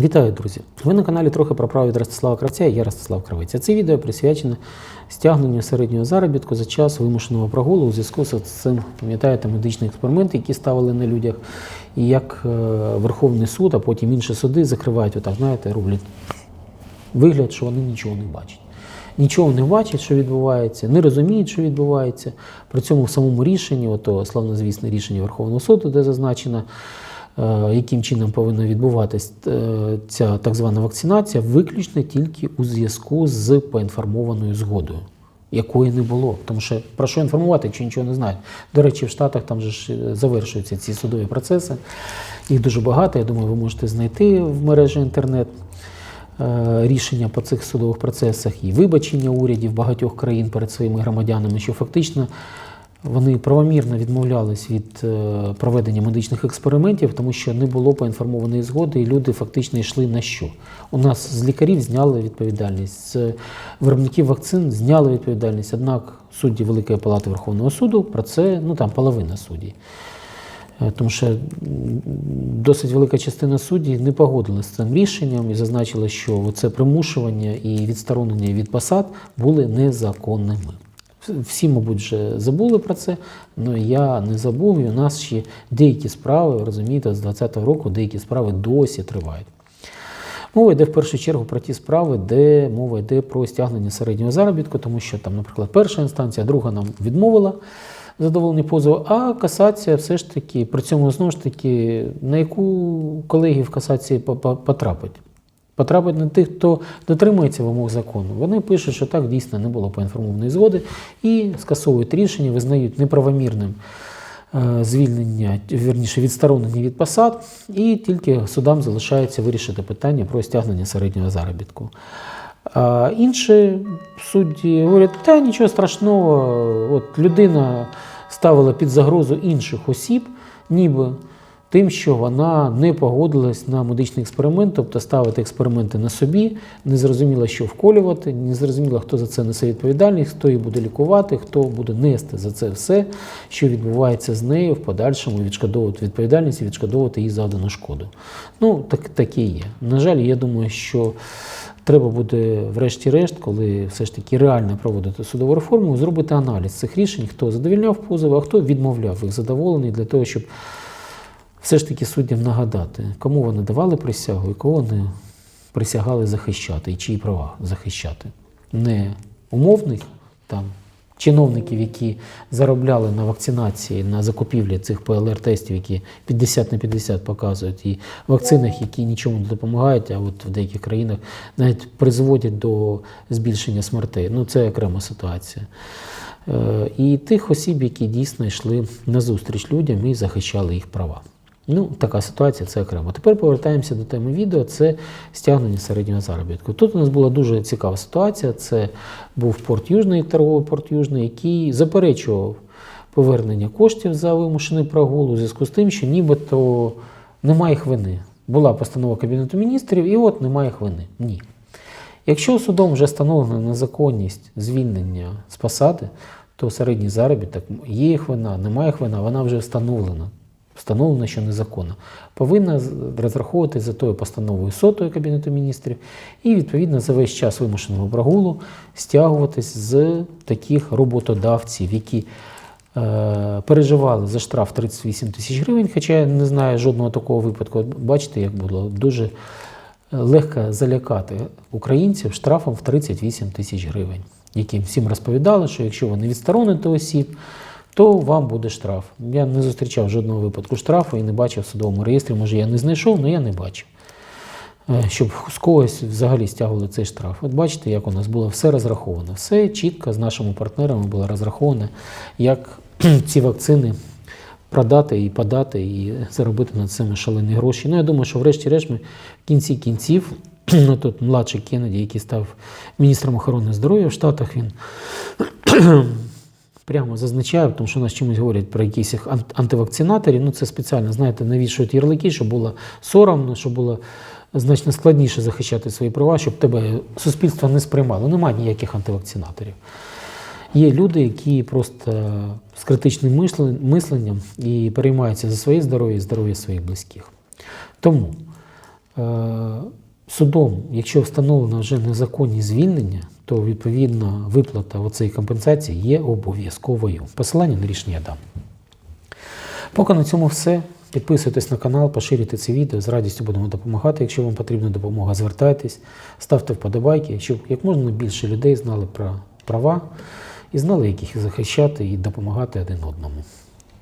Вітаю, друзі! Ви на каналі трохи про право від Ростислава Кравця і я Ростислав Кравець. Це відео присвячене стягненню середнього заробітку за час вимушеного прогулу у зв'язку з цим, пам'ятаєте, медичні експерименти, які ставили на людях, і як е, Верховний суд, а потім інші суди закривають, отак, знаєте, роблять вигляд, що вони нічого не бачать. Нічого не бачать, що відбувається, не розуміють, що відбувається. При цьому в самому рішенні, ото славнозвісне рішення Верховного суду, де зазначено, яким чином повинна відбуватись е, ця так звана вакцинація, виключно тільки у зв'язку з поінформованою згодою. Якої не було, тому що про що інформувати, якщо нічого не знають. До речі, в Штатах там же ж е, завершуються ці судові процеси. Їх дуже багато. Я думаю, ви можете знайти в мережі інтернет е, рішення по цих судових процесах і вибачення урядів багатьох країн перед своїми громадянами, що фактично вони правомірно відмовлялись від е, проведення медичних експериментів, тому що не було поінформованої згоди, і люди фактично йшли на що. У нас з лікарів зняли відповідальність, з виробників вакцин зняли відповідальність. Однак судді Великої Палати Верховного суду про це, ну там половина судді. Е, Тому що досить велика частина суддів не погодилася з цим рішенням і зазначила, що це примушування і відсторонення від посад були незаконними. Всі, мабуть, вже забули про це, але я не забув, і у нас ще деякі справи, розумієте, з 2020 року деякі справи досі тривають. Мова йде в першу чергу про ті справи, де мова йде про стягнення середнього заробітку, тому що там, наприклад, перша інстанція, друга нам відмовила в задоволенні позову, а касація все ж таки, при цьому знову ж таки, на яку колеги в касації по- по- потрапить? Потрапить на тих, хто дотримується вимог закону. Вони пишуть, що так дійсно не було поінформованої згоди і скасовують рішення, визнають неправомірним е, звільнення, вірніше відсторонення від посад, і тільки судам залишається вирішити питання про стягнення середнього заробітку. А інші судді говорять, та нічого страшного, от людина ставила під загрозу інших осіб, ніби тим, що вона не погодилась на медичний експеримент, тобто ставити експерименти на собі, не зрозуміла, що вколювати, не зрозуміла, хто за це несе відповідальність, хто її буде лікувати, хто буде нести за це все, що відбувається з нею в подальшому, відшкодовувати відповідальність і відшкодовувати їй завдану шкоду. Ну, так, таке є. На жаль, я думаю, що треба буде, врешті-решт, коли все ж таки реально проводити судову реформу, зробити аналіз цих рішень, хто задовільняв позови, а хто відмовляв їх задоволений для того, щоб все ж таки суддям нагадати, кому вони давали присягу і кого вони присягали захищати, і чиї права захищати. Не умовних там чиновників, які заробляли на вакцинації, на закупівлі цих ПЛР-тестів, які 50 на 50 показують, і вакцинах, які нічому не допомагають, а от в деяких країнах навіть призводять до збільшення смертей. Ну це окрема ситуація. Е, І тих осіб, які дійсно йшли назустріч людям і захищали їх права. Ну, така ситуація, це окремо. Тепер повертаємося до теми відео, це стягнення середнього заробітку. Тут у нас була дуже цікава ситуація. Це був порт Южний, торговий порт Южний, який заперечував повернення коштів за вимушений прогул у зв'язку з тим, що нібито немає їх вини. Була постанова Кабінету міністрів, і от немає їх вини. Ні. Якщо судом вже встановлена незаконність звільнення з посади, то середній заробіток є їх вина, немає їх вина, вона вже встановлена. Встановлено, що незаконно. Повинна розраховувати за тою постановою сотою Кабінету міністрів і, відповідно, за весь час вимушеного прогулу стягуватись з таких роботодавців, які е, переживали за штраф 38 тисяч гривень, хоча я не знаю жодного такого випадку. Бачите, як було дуже легко залякати українців штрафом в 38 тисяч гривень, яким всім розповідали, що якщо ви не відстороните осіб, то вам буде штраф. Я не зустрічав жодного випадку штрафу і не бачив в судовому реєстрі. Може, я не знайшов, але я не бачив. Е, Щоб з когось взагалі стягували цей штраф. От бачите, як у нас було все розраховано. Все чітко з нашими партнерами було розраховано, як ці вакцини продати і подати, і заробити на цими шалені гроші. Ну, я думаю, що врешті-решт ми в кінці кінців, ну тут младший Кеннеді, який став міністром охорони здоров'я в Штатах, він прямо зазначає, тому що у нас чимось говорять про якісь антивакцинаторів. Ну, це спеціально, знаєте, навішують ярлики, щоб було соромно, щоб було значно складніше захищати свої права, щоб тебе суспільство не сприймало. Немає ніяких антивакцинаторів. Є люди, які просто з критичним мисленням і переймаються за своє здоров'я і здоров'я своїх близьких. Тому Е, Судом, якщо встановлено вже незаконні звільнення, то відповідна виплата оцеї компенсації є обов'язковою. Посилання на рішення дам. Поки на цьому все. Підписуйтесь на канал, поширюйте це відео. З радістю будемо допомагати. Якщо вам потрібна допомога, звертайтесь, ставте вподобайки, щоб як можна більше людей знали про права і знали, як їх захищати і допомагати один одному.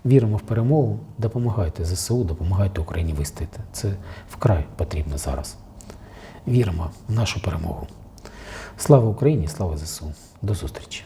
Віримо в перемогу, допомагайте ЗСУ, допомагайте Україні вистояти. Це вкрай потрібно зараз. Віримо в нашу перемогу. Слава Україні, слава ЗСУ. До зустрічі!